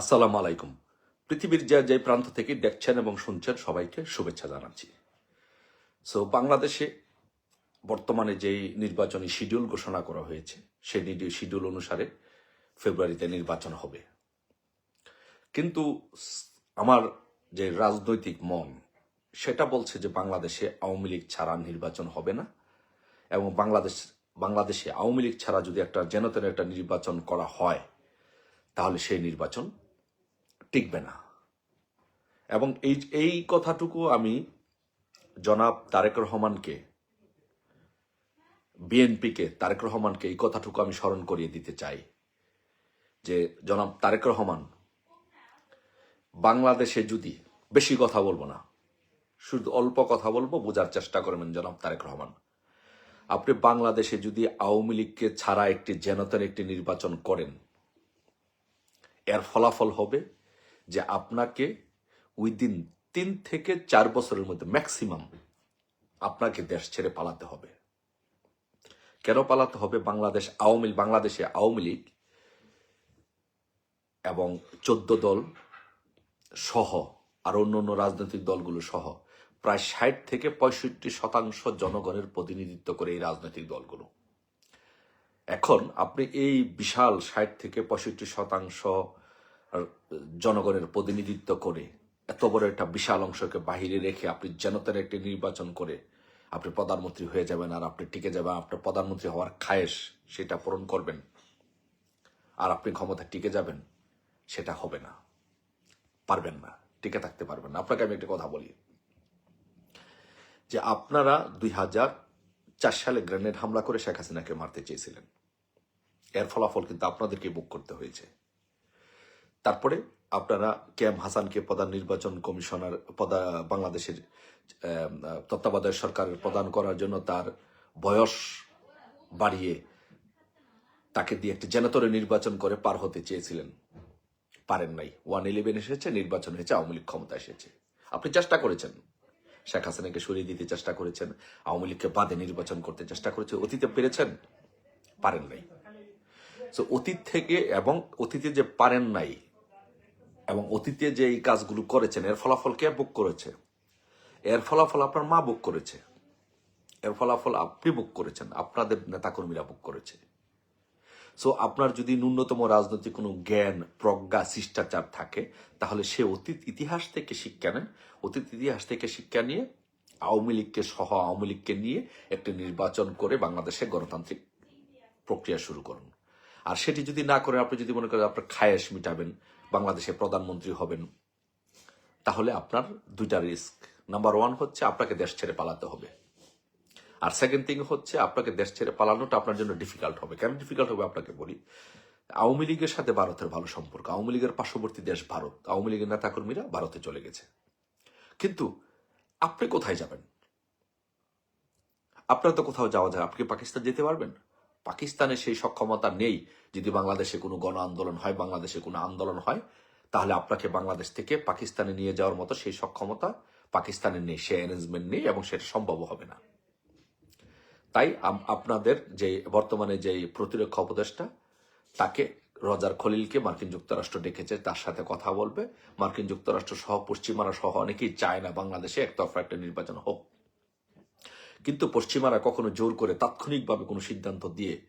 আসসালামু আলাইকুম। পৃথিবীর যে যে প্রান্ত থেকে দেখছেন এবং শুনছেন সবাইকে শুভেচ্ছা জানাচ্ছি। সো বাংলাদেশে বর্তমানে যেই নির্বাচনী শিডিউল ঘোষণা করা হয়েছে, সেই শিডিউল অনুসারে ফেব্রুয়ারিতে নির্বাচন হবে। কিন্তু আমার যে রাজনৈতিক মন, সেটা বলছে যে বাংলাদেশে আওয়ামী লীগ ছাড়া নির্বাচন হবে না এবং বাংলাদেশ বাংলাদেশে আওয়ামী লীগ ছাড়া যদি একটা জেনতেন একটা নির্বাচন করা হয়, তাহলে সেই নির্বাচন টিকবে না। এবং এই এই কথাটুকু আমি জনাব তারেক রহমানকে, বিএনপিকে, তারেক রহমানকে এই কথাটুকু আমি স্মরণ করিয়ে দিতে চাই যে, জনাব তারেক রহমান, বাংলাদেশে যদি বেশি কথা বলব না, শুধু অল্প কথা বলব, বোঝার চেষ্টা করবেন জনাব তারেক রহমান। আপনি বাংলাদেশে যদি আওয়ামী লীগকে ছাড়া একটি জেনতেন একটি নির্বাচন করেন, এর ফলাফল হবে যে আপনাকে উইদিন তিন থেকে চার বছরের মধ্যে ম্যাক্সিমাম আপনাকে দেশ ছেড়ে পালাতে হবে। কেন পালাতে হবে? বাংলাদেশ আওয়ামী বাংলাদেশে আওয়ামী লীগ এবং চোদ্দ দল সহ আর অন্য অন্য রাজনৈতিক দলগুলো সহ প্রায় ষাট থেকে পঁয়ষট্টি শতাংশ জনগণের প্রতিনিধিত্ব করে এই রাজনৈতিক দলগুলো। এখন আপনি এই বিশাল ষাট থেকে পঁয়ষট্টি শতাংশ জনগণের প্রতিনিধিত্ব করে এত বড় একটা বিশাল অংশকে বাহিরে রেখে আপনি জনতার একটি নির্বাচন করে আপনি প্রধানমন্ত্রী হয়ে যাবেন আর আপনি টিকে যাবেন আপনার প্রধানমন্ত্রী হওয়ার খায়েশ সেটা পূরণ করবেন। আর আপনি ক্ষমতা টিকে যাবেন, সেটা হবে না। পারবেন না, টিকে থাকতে পারবেন না। আপনাকে আমি একটা কথা বলি। যে আপনারা দুই হাজার চার সালে গ্রেনেড হামলা করে শেখ হাসিনাকে মারতে চেয়েছিলেন। এর ফলাফল কিন্তু আপনাদেরকে বুক করতে হয়েছে। তারপরে আপনারা ক্যাম হাসানকে প্রধান নির্বাচন কমিশনার, পদা, বাংলাদেশের তত্ত্বাবধায়ক সরকারের প্রদান করার জন্য তার বয়স বাড়িয়ে তাকে দিয়ে একটি জেনাতরে নির্বাচন করে পার হতে চেয়েছিলেন। পারেন নাই। ওয়ান ইলেভেন এসেছে, নির্বাচন হয়েছে, আওয়ামী লীগ ক্ষমতা এসেছে। আপনি চেষ্টা করেছেন। শেখ হাসিনাকে সরিয়ে দিতে চেষ্টা করেছেন, আওয়ামী লীগকে বাদে নির্বাচন করতে চেষ্টা করেছেন, অতীতে পেরেছেন, পারেন নাই। তো অতীত থেকে এবং অতীতে যে পারেন নাই এবং অতীতে যে এই কাজগুলো করেছেন, এর ফলাফল কে বুক করেছে? এর ফলাফল আপনার মা বুক করেছে। এর ফলাফল আপনি বুক করেছেন, আপনাদের নেতাকর্মীরা বুক করেছে। সো আপনার যদি ন্যূনতম রাজনৈতিক কোনো জ্ঞান, প্রজ্ঞা, শিষ্টাচার থাকে, তাহলে সে অতীত ইতিহাস থেকে শিক্ষা নেন অতীত ইতিহাস থেকে শিক্ষা নিয়ে, আওয়ামী লীগকে সহ আওয়ামী লীগকে নিয়ে একটি নির্বাচন করে বাংলাদেশে গণতান্ত্রিক প্রক্রিয়া শুরু করুন। আর সেটি যদি না করে আপনি যদি মনে করেন আপনার খায়েশ মিটাবেন বাংলাদেশে প্রধানমন্ত্রী হবেন, তাহলে আপনার দুইটা রিস্ক। নাম্বার ওয়ান হচ্ছে আপনাকে দেশ ছেড়ে পালাতে হবে। আর সেকেন্ড থিং হচ্ছে আপনাকে দেশ ছেড়ে পালানোটা আপনার জন্য ডিফিকাল্ট হবে। কেন ডিফিকাল্ট হবে আপনাকে বলি? আওয়ামী লীগের সাথে ভারতের ভালো সম্পর্ক। আওয়ামী লীগের পার্শ্ববর্তী দেশ ভারত। আওয়ামী লীগের নেতাকর্মীরা ভারতে চলে গেছে। কিন্তু আপনি কোথায় যাবেন? আপনার তো কোথাও যাওয়া যায়। আপনি পাকিস্তান যেতে পারবেন? পাকিস্তানে সেই সক্ষমতা নেই যদি বাংলাদেশে কোনো গণ আন্দোলন হয়, বাংলাদেশে কোনো আন্দোলন হয়, তাহলে আপনাকে বাংলাদেশ থেকে পাকিস্তানে নিয়ে যাওয়ার মতো সেই সক্ষমতা পাকিস্তানের নেই সে অ্যারেঞ্জমেন্ট নেই এবং সেটা সম্ভব হবে না। তাই আপনাদের যে বর্তমানে যে প্রতিরক্ষা উপদেষ্টা, তাকে রজার খলিলকে মার্কিন যুক্তরাষ্ট্র ডেকেছে, তার সাথে কথা বলবে। মার্কিন যুক্তরাষ্ট্র সহ পশ্চিমারা সহ অনেকেই চায় না বাংলাদেশে একতরফা একটা নির্বাচন হোক। কিন্তু পশ্চিমারা কখনো জোর করে তাৎক্ষণিকভাবে কোনো সিদ্ধান্ত দিয়ে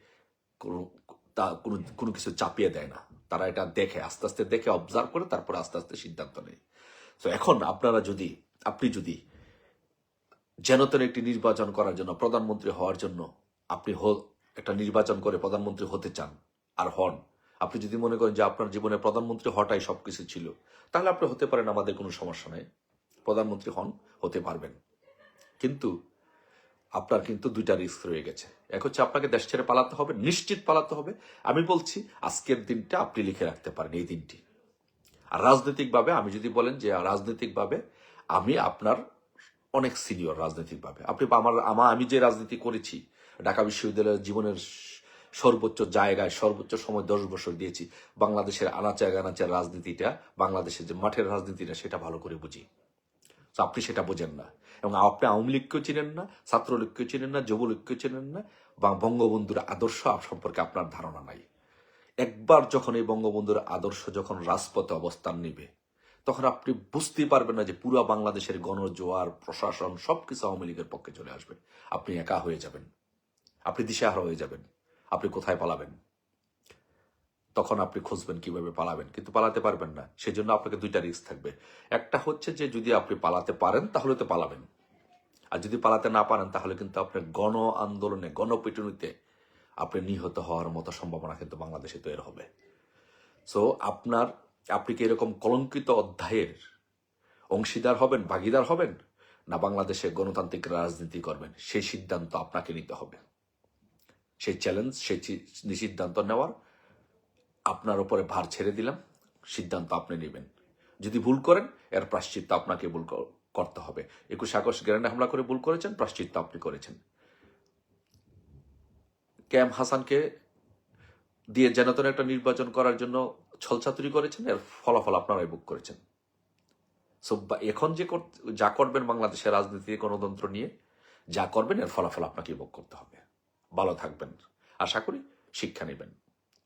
কোনো, তা কোনো কোনো কিছু চাপিয়ে দেয় না। তারা এটা দেখে, আস্তে আস্তে দেখে অবজার্ভ করে, তারপর আস্তে আস্তে সিদ্ধান্ত নেয়। তো এখন আপনারা যদি, আপনি যদি যেনতেন একটি নির্বাচন করার জন্য, প্রধানমন্ত্রী হওয়ার জন্য আপনি একটা নির্বাচন করে প্রধানমন্ত্রী হতে চান আর হন, আপনি যদি মনে করেন যে আপনার জীবনে প্রধানমন্ত্রী হওয়াটাই সবকিছু ছিল, তাহলে আপনি হতে পারেন, আমাদের কোনো সমস্যা নেই। প্রধানমন্ত্রী হন, হতে পারবেন। কিন্তু আপনার কিন্তু দুইটা রিস্ক রয়ে গেছে। এক হচ্ছে আপনাকে দেশ ছেড়ে পালাতে হবে, নিশ্চিত পালাতে হবে। আমি বলছি, আজকের দিনটা আপনি লিখে রাখতে পারেন এই দিনটি। আর রাজনৈতিকভাবে আমি যদি বলেন যে রাজনৈতিকভাবে আমি আপনার অনেক সিনিয়র রাজনৈতিকভাবে। আপনি আমার আমার, আমি যে রাজনীতি করেছি, ঢাকা বিশ্ববিদ্যালয়ের জীবনের সর্বোচ্চ জায়গায়, সর্বোচ্চ সময় দশ বছর দিয়েছি, বাংলাদেশের আনাচে আনাচের রাজনীতিটা, বাংলাদেশের যে মাঠের রাজনীতিটা, সেটা ভালো করে বুঝি। আপনি সেটা বোঝেন না। এবং আপনি আওয়ামী লীগকেও চিনেন না, ছাত্রলীগকেও চিনেন না, যুবলীগকেও চিনেন না, বা বঙ্গবন্ধুর আদর্শ সম্পর্কে আপনার ধারণা নাই। একবার যখন এই বঙ্গবন্ধুর আদর্শ যখন রাজপথে অবস্থান নিবে, তখন আপনি বুঝতেই পারবেন না যে পুরো বাংলাদেশের গণজোয়ার, প্রশাসন সবকিছু আওয়ামী লীগের পক্ষে চলে আসবে। আপনি একা হয়ে যাবেন। আপনি দিশাহারা হয়ে যাবেন। আপনি কোথায় পালাবেন? তখন আপনি খুঁজবেন কীভাবে পালাবেন, কিন্তু পালাতে পারবেন না। সেজন্য আপনাকে দুইটা রিস্ক থাকবে। একটা হচ্ছে যে, যদি আপনি পালাতে পারেন, তাহলে তো পালাবেন। আর যদি পালাতে না পারেন, তাহলে কিন্তু আপনার গণ আন্দোলনে, গণপিটুনিতে আপনি নিহত হওয়ার মতো সম্ভাবনা কিন্তু বাংলাদেশে তৈরি হবে। সো আপনার, আপনি কি এরকম কলঙ্কিত অধ্যায়ের অংশীদার হবেন, ভাগিদার হবেন? না, বাংলাদেশে গণতান্ত্রিক রাজনীতি করবেন? সেই সিদ্ধান্ত আপনাকে নিতে হবে। সেই চ্যালেঞ্জ সেই সিদ্ধান্ত নেওয়ার আপনার উপরে ভার ছেড়ে দিলাম, সিদ্ধান্ত আপনি নেবেন। যদি ভুল করেন, এর প্রাশ্চিত্য আপনাকে ভুল করতে হবে। একুশ আগস্ট গ্রেনেড হামলা করে ভুল করেছেন, প্রাশ্চিত্য আপনি করেছেন। ক্যাম হাসানকে দিয়ে যেন তেন একটা নির্বাচন করার জন্য ছলছাতুরি করেছেন, এর ফলাফল আপনারাই বুক করেছেন। সো এখন যে যা করবেন বাংলাদেশের রাজনীতি গণতন্ত্র নিয়ে, যা করবেন, এর ফলাফল আপনাকে ভোগ করতে হবে। ভালো থাকবেন। আশা করি শিক্ষা নেবেন।